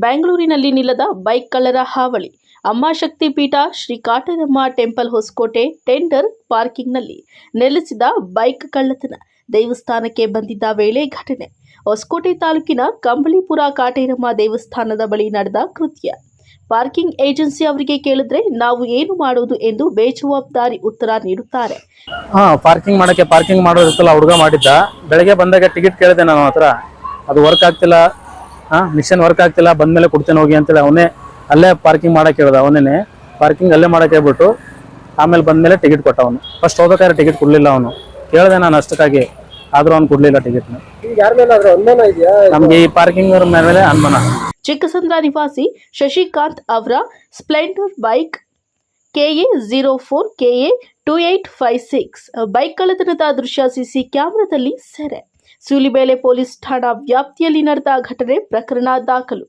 ಬೆಂಗಳೂರಿನಲ್ಲಿ ನಿಲ್ಲದ ಬೈಕ್ ಕಳ್ಳರ ಹಾವಳಿ. ಅಮ್ಮಾಶಕ್ತಿ ಪೀಠ ಶ್ರೀ ಕಾಟರಮ್ಮ ಟೆಂಪಲ್ ಹೊಸಕೋಟೆ ಟೆಂಡರ್ ಪಾರ್ಕಿಂಗ್ನಲ್ಲಿ ನೆಲೆಸಿದ ಬೈಕ್ ಕಳ್ಳತನ. ದೇವಸ್ಥಾನಕ್ಕೆ ಬಂದಿದ್ದ ವೇಳೆ ಘಟನೆ. ಹೊಸಕೋಟೆ ತಾಲೂಕಿನ ಕಂಬಳಿಪುರ ಕಾಟೇರಮ್ಮ ದೇವಸ್ಥಾನದ ಬಳಿ ನಡೆದ ಕೃತ್ಯ. ಪಾರ್ಕಿಂಗ್ ಏಜೆನ್ಸಿ ಅವರಿಗೆ ಕೇಳಿದ್ರೆ, ನಾವು ಏನು ಮಾಡೋದು? ಎಂದು ಬೇಜವಾಬ್ದಾರಿ ಉತ್ತರ ನೀಡುತ್ತಾರೆ. ಹಾ, ಪಾರ್ಕಿಂಗ್ ಮಾಡಕ್ಕೆ ಪಾರ್ಕಿಂಗ್ ಮಾಡೋದಿತ್ತಲ್ಲ ಹುಡುಗ ಮಾಡಿದ್ದ. ಬೆಳಗ್ಗೆ ಬಂದಾಗ ಟಿಕೆಟ್ ಕೇಳಿದೆ ನಾನು ಹತ್ರ. ಅದು ವರ್ಕ್ ಆಗ್ತಿಲ್ಲ. ಹಾ ಮಿಷನ್ ವರ್ಕ್ ಆಗ್ತಿಲ್ಲ ಬಂದ್ಮೇಲೆ ಕೊಡ್ತೇನೆ ಹೋಗಿ ಅಂತೇಳಿ ಅವನೇ ಅಲ್ಲೇ ಪಾರ್ಕಿಂಗ್ ಮಾಡಕ್ಕೆ ಹೇಳ್ದ ಅವನೇ ಪಾರ್ಕಿಂಗ್ ಅಲ್ಲೇ ಮಾಡಕ್ಕೆ ಹೇಳ್ಬಿಟ್ಟು ಆಮೇಲೆ ಬಂದ್ಮೇಲೆ ಟಿಕೆಟ್ ಕೊಟ್ಟ ಅವನು. ಫಸ್ಟ್ ಹೋಗಬೇಕಾದ್ರೆ ಟಿಕೆಟ್ ಕೊಡ್ಲಿಲ್ಲ ಅವನು. ಕೇಳಿದೆ ನಾನು ಅಷ್ಟಕ್ಕಾಗಿ. ಆದ್ರೂ ಅವ್ನು ಕೊಡ್ಲಿಲ್ಲ ಟಿಕೆಟ್ ನಮ್ಗೆ ಈ ಪಾರ್ಕಿಂಗ್ ಮೇಲೆ ಅನುಮಾನ. ಚಿಕ್ಕಸಂದ್ರ ನಿವಾಸಿ ಶಶಿಕಾಂತ್ ಅವರ Splendor bike K A zero four K A two eight five six bike ಕಳ್ಳತನದ ದೃಶ್ಯ ಸಿಸಿ ಕ್ಯಾಮೆರಾದಲ್ಲಿ ಸೆರೆ. ಸೂಲಿಬೇಳೆ ಪೊಲೀಸ್ ಠಾಣಾ ವ್ಯಾಪ್ತಿಯಲ್ಲಿ ನಡೆದ ಘಟನೆ ಪ್ರಕರಣ ದಾಖಲು.